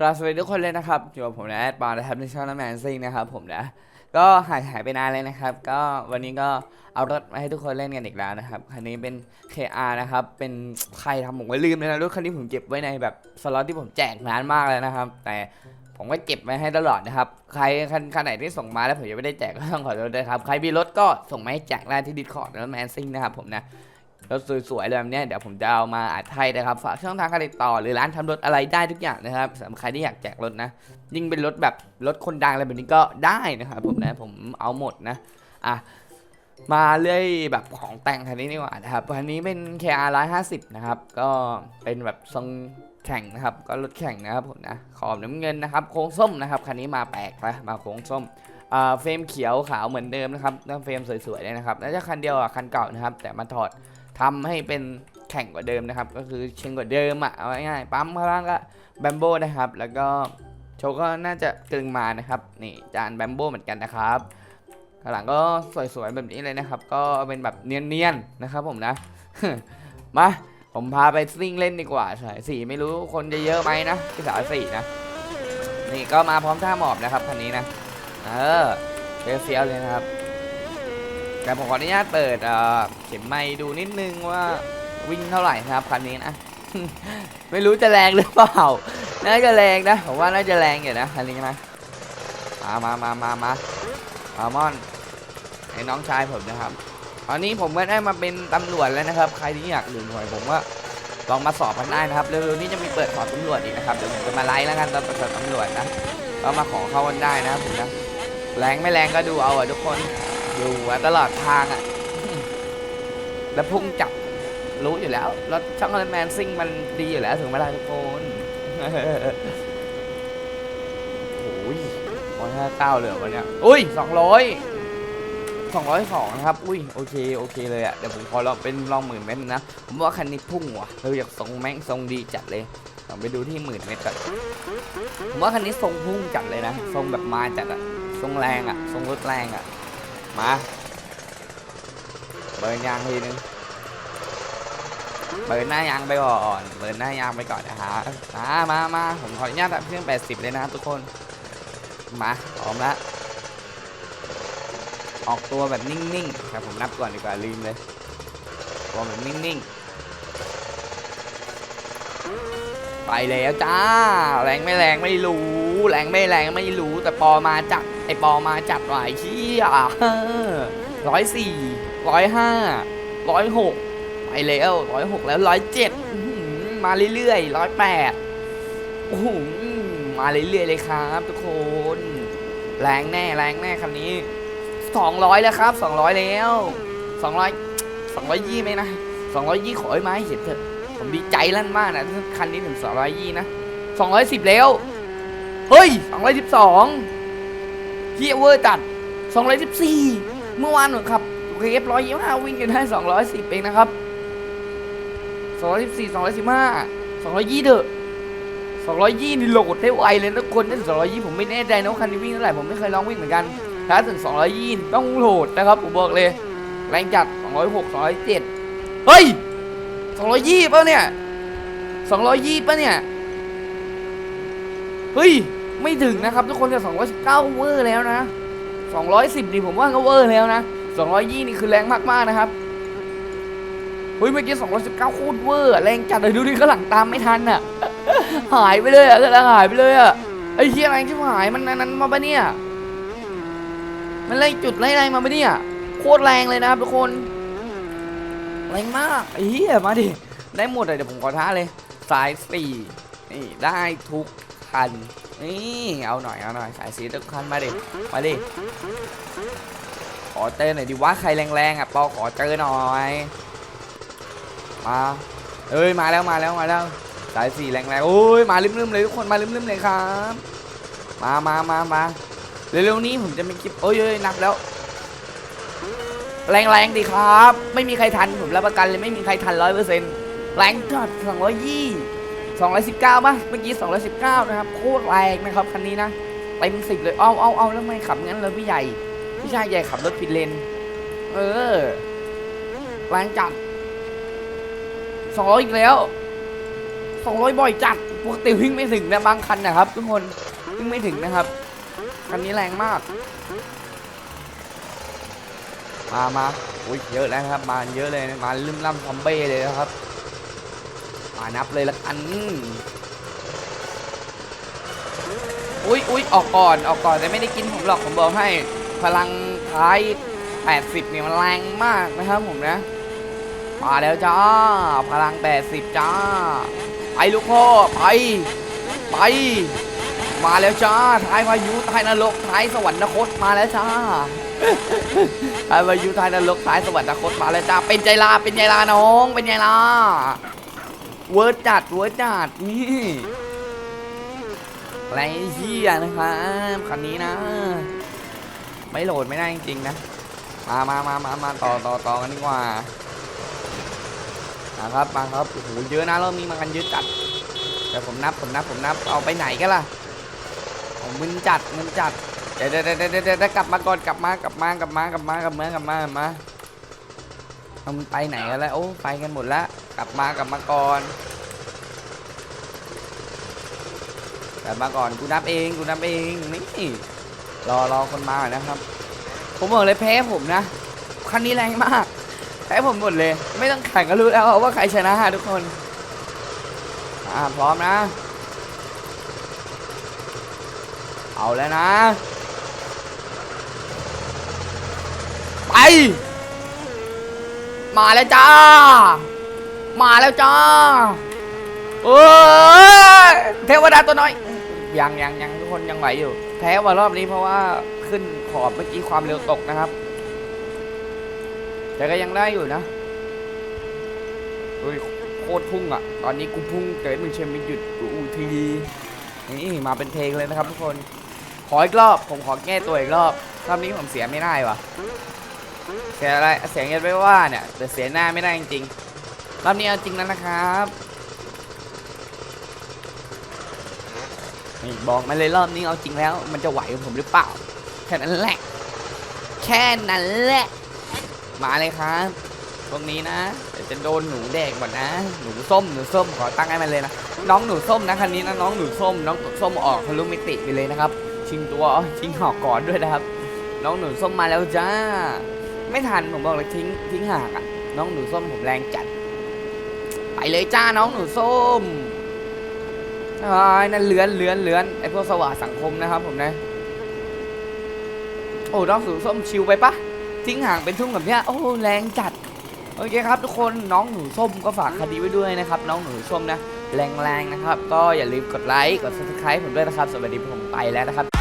กราบสวัสดีทุกคนเลยนะครับอยู่กับผมนะแอดบาร์นะครับในช่องน้ำแมนซิงนะครับผมนะ ก็หายหายไปนานเลยนะครับ ก็วันนี้ก็เอารถมาให้ทุกคนเล่นกันอีกแล้วนะครับ คันนี้เป็น KR นะครับ เป็นใครทำผมไว้ลืมเลยนะรถคันนี้ผมเก็บไว้ในแบบสล็อตที่ผมแจกนานมากเลยนะครับ แต่ผมก็เก็บไว้ให้ตลอดนะครับ ใครคันคันไหนที่ส่งมาแล้วผมยังไม่ได้แจกก็ต้องขอโทษด้วยครับ ใครมีรถก็ส่งมาให้แจกได้ที่ดิสคอร์ดน้ำแมนซิงนะครับผมนะ รถสวยๆเลยแบบนี้เดี๋ยวผมจะเอามาอัดให้นะครับฝากช่องทางการติดต่อหรือร้านทำรถอะไรได้ทุกอย่างนะครับสำหรับใครที่อยากแจกรถนะ ยิ่งเป็นรถแบบรถคนดังอะไรแบบนี้ก็ได้นะครับผมนะผมเอาหมดนะอะมาเรื่อยแบบของแต่งคันนี้ดีกว่านะครับคันนี้เป็น KR 150 นะครับ ก็เป็นแบบทรงแข่งนะครับ ก็รถแข่งนะครับผมนะขอบน้ำเงินนะครับ โค้งส้มนะครับคันนี้มาแปลกนะมาโค้งส้มอ่าเฟรมเขียวขาวเหมือนเดิมนะครับนั่นเฟรมสวยๆเลยนะครับน่าจะคันเดียวอะคันเก่านะครับ แต่มาถอด ทำให้เป็นแข่งกว่าเดิมนะครับ ก็คือเชิงกว่าเดิมอะเอาง่ายๆปั๊มข้างล่างก็แบมโบนะครับ แล้วก็โชก็น่าจะกลึงมานะครับนี่จานแบมโบเหมือนกันนะครับข้างหลังก็สวยๆแบบนี้เลยนะครับ ก็เป็นแบบเนียนๆนะครับ ผมนะมาผมพาไปซิ่งเล่นดีกว่าสายสี่ไม่รู้คนจะเยอะไหมนะที่สายสี่นะนี่ก็มาพร้อมท่าหมอบนะครับคันนี้นะเออเฟี้ยวๆเลยนะครับ แต่ผมขออนุญาตเปิดเข็มไม้ดูนิดนึงว่าวิ่งเท่าไหร่นะครับคันนี้นะ ไม่รู้จะแรงหรือเปล่า น่าจะแรงนะผมว่าน่าจะแรงอยู่นะคันนี้นะมามามามามาอามอนไอ้น้องชายผมนะครับตอนนี้ผมก็ได้มาเป็นตำรวจแล้วนะครับ ใครที่อยากดื่มหน่วยผมว่าลองมาสอบกันได้นะครับเร็วๆนี้จะมีเปิดสอบตำรวจอีกนะครับเดี๋ยวผมจะมาไลฟ์แล้วกันตอนเปิดสอบตำรวจนะก็มาขอเข้ากันได้นะครับผมนะแรงไม่แรงก็ดูเอาอะทุกคน ดูไว้ตลอดทางอะ แล้วพุ่งจับรู้อยู่แล้ว รถช่องแมนซิ่งมันดีอยู่แล้วถึงเวลาทุกคนโอ้ยร้อยห้าเก้าเลยเหรอวันเนี้ย อุ้ยสองร้อยสองร้อยสองนะครับ อุ้ย โอเค โอเคเลยอะ เดี๋ยวผมขอลองเป็นลองหมื่นเมตรนะ ผมว่าคันนี้พุ่งว่ะเราอยากทรงแม่งทรงดีจัดเลยลองไปดูที่หมื่นเมตรก่อนผมว่าคันนี้ทรงพุ่งจัดเลยนะ ทรงแบบมาจัดอะทรงแรงอะทรงรถแรงอะ มาเบิร์นยางทีนึงเบิร์นหน้ายางไปก่อนเบิร์นหน้ายางไปก่อนนะฮะมามามาผมขออนุญาตตัดเครื่อง 80 เลยนะครับทุกคน มาพร้อมละออกตัวแบบนิ่งๆแต่ผมนับก่อนดีกว่าลืมเลยตัวแบบนิ่งๆ ไปแล้วจ้า แรงไม่แรงไม่รู้ แรงไม่แรงไม่รู้แต่ปอมาจัด ไอปอมาจัดไหวเชี่ยร้อยสี่ร้อยห้าร้อยหกไปแล้วร้อยหกแล้วร้อยเจ็ดมาเรื่อยๆร้อยแปดโอ้โหมาเรื่อยๆเลยครับทุกคน แรงแน่แรงแน่คันนี้สองร้อยแล้วครับสองร้อยแล้วสองร้อยสองร้อยยี่ไหมนะสองร้อยยี่ขอให้มาให้เห็นเถอะผมดีใจลั่นมากนะคันนี้ถึง220นะ210แล้ว เฮ้ย212 เฮียเวอร์จัด214 เมื่อวานหนูขับเคฟร้อยยี่ห้าวิ่งกันได้210 เองนะครับ 214 215 220เถอะ220นี่โหลดได้ไวเลยทุกคนถ้าถึง220 ผมไม่แน่ใจนะว่าคันนี้วิ่งเท่าไหร่ผมไม่เคยลองวิ่งเหมือนกัน ถ้าถึง 220 ต้องโหลดนะครับผมบอกเลย แรงจัด 206 207 เฮ้ยสองร้อยยี่ป่ะเนี่ยสองร้อยยี่ป่ะเนี่ย เฮ้ย ไม่ถึงนะครับทุกคนแต่สองร้อยเก้าเวอร์แล้วนะสองร้อยสิบนี่ผมว่าก็เวอร์แล้วนะสองร้อยยี่นี่คือแรงมากๆนะครับเฮ้ยเมื่อกี้สองร้อยเก้าโคตรเวอร์แรงจัดเลยดูดิข้างหลังตามไม่ทันอะหายไปเลยอะกำลังหายไปเลยอะไอ้เฮียแรที่หายมันนั้นมาปะเนี่ยมันไล่จุดไล่อะไรมาปะเนี่ยโคตรแรงเลยนะครับทุกคนแรงมากไอ้เหี้ยมาดิได้หมดเลยเดี๋ยวผมขอท้าเลยสายสี่นี่ได้ทุกคัน นี่เอาหน่อยเอาหน่อยสายสีทุกคันมาดิมาดิขอเจอหน่อยดิว่าใครแรงๆอะปอขอเจอหน่อยมาเอ้ยมาแล้วมาแล้วมาแล้วสายสี่แรงๆโอ้ยมาลืมๆเลยทุกคนมาลืมๆเลยครับมามามามาเร็วๆนี้ผมจะมีคลิปโอ้ยเอ้ยนับแล้ว แรงๆดิครับ ไม่มีใครทันผมรับประกันเลยไม่มีใครทันร้อยเปอร์เซ็นต์แรงจัดสองร้อยยี่ สองร้อยสิบเก้าป่ะเมื่อกี้สองร้อยสิบเก้านะครับ โคตรแรงนะครับคันนี้นะเต็มสิบเลย เอาเอาเอาแล้วไม่ขับงั้นเลยพี่ใหญ่ พี่ชายใหญ่ขับรถผิดเลน เออแรงจัดสองร้อยอีกแล้วสองร้อยบ่อยจัด ปกติวิ่งไม่ถึงนะบางคันนะครับ ทุกคนวิ่งไม่ถึงนะครับ คันนี้แรงมาก มามาอุ้ยเยอะแล้วครับ มาเยอะเลย มาลืมล่ำซอมเบ้เลยนะครับ มานับเลยละกันอุ้ยอุ้ยออกก่อนออกก่อนแต่ไม่ได้กินผมหรอกผมบอกให้พลังท้าย 80 เนี่ยมันแรงมากนะครับผมนะมาแล้วจ้าพลัง 80 จ้า ไปลูกพ่อไป ไป มาแล้วจ้าท้ายพายุท้ายนรกท้ายสวรรคตมาแล้วจ้าท้ายพายุท้ายนรกท้ายสวรรคตมาแล้วจ้าเป็นใจลาเป็นใจลาน้องเป็นใจลา เวิร์ดจัดเวิร์ดจัดนี่ไรเฮียนะครับคันนี้นะ ไม่โหลดไม่ได้จริงๆนะ มามามามามาต่อต่อต่อกันดีกว่ามาครับมาครับโอ้โหเยอะนะรอบนี้มากันเยอะจัดเดี๋ยวผมนับผมนับผมนับเอาไปไหนกันล่ะผมมึนจัดมึนจัดเดี๋ยวเดี๋ยวเดี๋ยวเดี๋ยวเดี๋ยวกลับมาก่อนกลับมากลับมากลับมากลับมากลับมากลับมากลับมา เอามันไปไหนกันแล้วโอ้ไปกันหมดแล้วกลับมากลับมาก่อนกลับมาก่อนกูนับเองกูนับเองนี่รอรอคนมาก่อนนะครับ ผมบอกเลยแพ้ผมนะคันนี้แรงมากแพ้ผมหมดเลย ไม่ต้องแข่งก็รู้แล้วว่าใครชนะทุกคนอ่าพร้อมนะ เอาแล้วนะ ไป มาแล้วจ้า มาแล้วจ้าเอ้ยเทวดาตัวน้อย ยังยังยังทุกคนยังไหวอยู่ แพ้ว่ารอบนี้เพราะว่าขึ้นขอบเมื่อกี้ความเร็วตกนะครับ แต่ก็ยังได้อยู่นะเฮ้ยโคตรพุ่งอะ ตอนนี้กูพุ่งเกิดมึงเชมไม่หยุดกูอูทีนี่มาเป็นเพลงเลยนะครับทุกคน ขออีกรอบ ผมขอแก้ตัวอีกรอบ รอบนี้ผมเสียไม่ได้วะ เสียอะไรเสียเงินไม่ว่าเนี่ยแต่เสียหน้าไม่ได้จริงๆรอบนี้เอาจริงแล้วนะครับนี่บอกมาเลยรอบนี้เอาจริงแล้ว มันจะไหวผมหรือเปล่า แค่นั้นแหละ แค่นั้นแหละ มาเลยครับตรงนี้นะเดี๋ยวจะโดนหนูแดกหมดนะ หนูส้มหนูส้มขอตั้งให้มันเลยนะน้องหนูส้มนะคันนี้นะน้องหนูส้ม น้องหนูส้มออกทะลุมิติไปเลยนะครับ ชิงตัวชิงหอกก่อนด้วยนะครับ น้องหนูส้มมาแล้วจ้า ไม่ทันผมบอกเลยทิ้งทิ้งห่างอะน้องหนูส้มผมแรงจัด ไปเลยจ้าน้องหนูส้มไอ้นั่นเลื้อนเลื้อนเลื้อนไอพวกสว่าสังคมนะครับผมนะ โอ้น้องหนูส้มชิวไปปะทิ้งห่างเป็นทุ่งแบบเนี้ยโอ้แรงจัดโอเคครับทุกคนน้องหนูส้มก็ฝากคดีไว้ด้วยนะครับ น้องหนูส้มนะ แรงๆนะครับ ก็อย่าลืมกดไลค์กด subscribe ผมด้วยนะครับ สวัสดีผมไปแล้วนะครับ